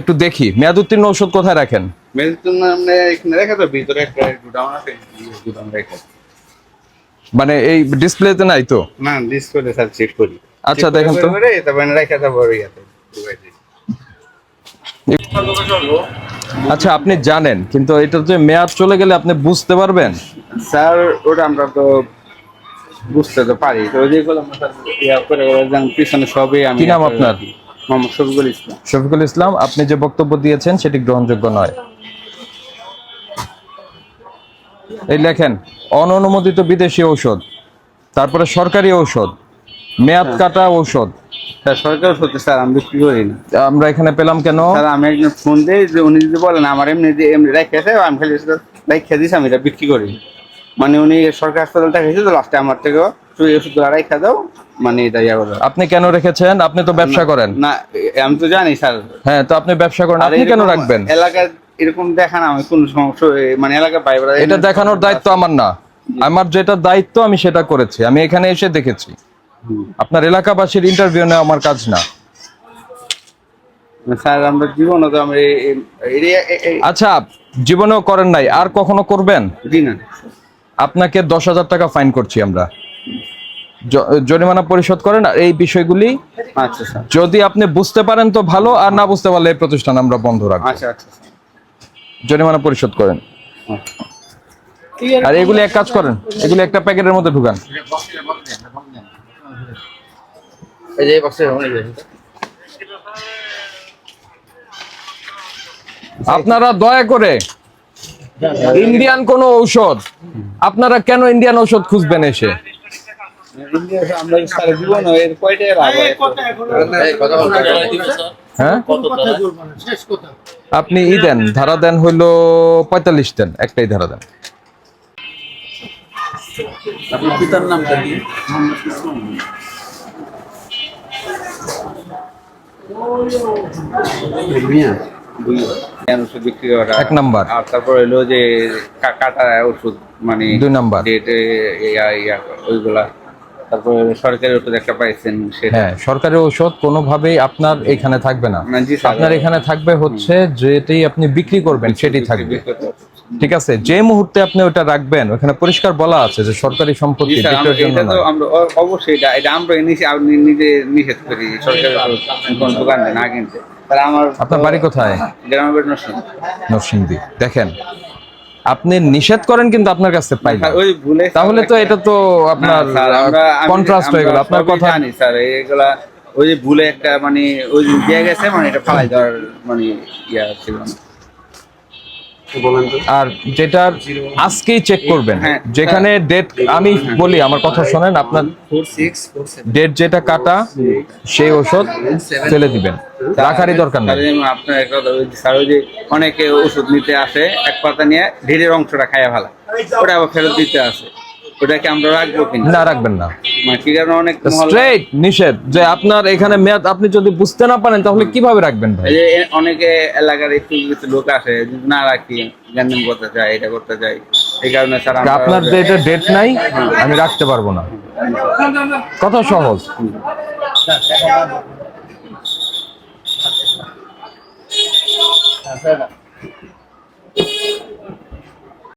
একটু দেখি। মেয়াদ উত্তীর্ণ ওষুধ কোথায় রাখেন? মেডিসিন মানে এখানে রেখে তো ভিতরে একটা গুডাউন আছে গুডাউন রেখে মানে এই ডিসপ্লেতে নাই তো? না ডিসপ্লে স্যার চেক করি। আচ্ছা, দেখেন তো। করে তারপরে রেখে তারপরে ইয়াতে আচ্ছা আপনি জানেন কিন্তু এটা যে মেয়াদ চলে গেলে আপনি বুঝতে পারবেন? স্যার ওটা আমরা তো বুঝতে তো পারি। তো যেগুলো আমরা স্যার ইয়া করে পিছনে সবই আমি কি নাম আপনার? মোহাম্মদ শফিকুল ইসলাম। শফিকুল ইসলাম আপনি যে বক্তব্য দিয়েছেন সেটি গ্রহণযোগ্য নয়। এই লেখেন অননুমোদিত বিদেশি ঔষধ তারপরে সরকারি ঔষধ মেয়াদ কাটা ঔষধ। সরকার সত্যি স্যার আমি বিক্রি করি না। আমরা এখানে পেলাম কেন? স্যার আমি একজন ফোন দিই যে উনি যদি বলেন আমার এমনি যে এমনি রেখেছে আমি খালি রেখে দিয়েছি আমি এটা বিক্রি করি। মানে উনি সরকারি হাসপাতাল তো লাস্টে আমার থেকেও রেখে দাও মানে এটা ইয়া করে আপনি কেন রেখেছেন? আপনি তো ব্যবসা করেন। না আমি তো জানি স্যার। হ্যাঁ তো আপনি ব্যবসা করেন। আপনি কেন রাখবেন? এলাকায় এরকম দেখান আমি কোন সমস্যা মানে এলাকার বাইরে এটা দেখানোর দায়িত্ব আমার না। আমার যেটা দায়িত্ব আমি সেটা করেছি। আমি এখানে এসে দেখেছি। আপনার এলাকাবাসীর ইন্টারভিউ নেওয়া আমার কাজ না। স্যার আমরা জীবনে তো আমরা আচ্ছা জীবনেও করেন নাই। আর কখনো করবেন? জি না। আপনাকে দশ হাজার টাকা ফাইন করছি আমরা। জরিমানা পরিশোধ করেন আর এই বিষয়গুলি আচ্ছা স্যার। যদি আপনি বুঝতে পারেন তো ভালো আর না বুঝতে পারলে এই প্রতিষ্ঠান আমরা বন্ধ রাখব। আচ্ছা আচ্ছা জরিমানা পরিশোধ করেন। আর এগুলি এক কাজ করেন এগুলি একটা প্যাকেটের মধ্যে ঢুকান। আপনারা দয়া করে ইন্ডিয়ান কোন ঔষধ আপনারা কেন ইন্ডিয়ান ঔষধ খুঁজবেন এসে? আমরা স্যার জীবনে এর কয়টাই লাভ হ্যাঁ আপনি ই দেন ধারা দেন হইল পঁয়তাল্লিশ দেন একটাই ধারা দেন। আপনার পিতার নামটা কি? ওষুধ বিক্রি করা এক নাম্বার। আর তারপর হলো যে কাটা ওষুধ মানে দুই নাম্বার। ওইগুলা। তারপর সরকারি ওষুধ একটা পাইছেন হ্যাঁ সরকারি ঔষধ কোনোভাবেই আপনার এখানে থাকবে না। আপনার এখানে থাকবে হচ্ছে যেটি আপনি বিক্রি করবেন সেটি থাকবে। ঠিক আছে যে মুহূর্তে আপনি ওটা রাখবেন ওখানে পরিষ্কার বলা আছে যে সরকারি সম্পত্তি অবশ্যই এটা এটা আমরা নিজে নিষেধ করি সরকারি দোকান না কিনতে। আমার আপনার বাড়ি কোথায়? গ্রামের নরসিংদী। দেখেন আপনি নিষেধ করেন কিন্তু আপনার কাছে পাই না। ওই ভুলে তাহলে তো এটা তো আপনার কন্ট্রাস্ট হয়ে গেল আপনার কথা জানি স্যার এগুলা ওই যে ভুলে একটা মানে ওই যে দিয়ে গেছে মানে এটা ফালাই দেওয়ার মানে ইয়া ছিল না আর যেটা আজকেই চেক করবেন। হ্যাঁ, যেখানে ডেট আমি বলি আমার কথা শোনেন আপনার ডেট যেটা কাটা সেই ওষুধ ফেলে দিবেন। রাখারই দরকার নেই। আপনার একটা স্যার ওই যে অনেকে ওষুধ নিতে আসে এক পাতা নিয়ে ঢিলের অংশটা খাইয়া ভালো। ওটা আবার ফেরত দিতে আসে। ওটাকে আমরা রাখব কিনা? না রাখবেন না। মানে স্ট্রেট নিষেধ যে আপনার এখানে মেয়াদ আপনি যদি বুঝতে না পারেন তাহলে কীভাবে রাখবেন ভাই? অনেকে এলাকার লোক আসে না রাখি করতে চাই এটা করতে চাই এই কারণে স্যার আপনার যে এটা ডেট নাই আমি রাখতে পারব না। কথা সহজ।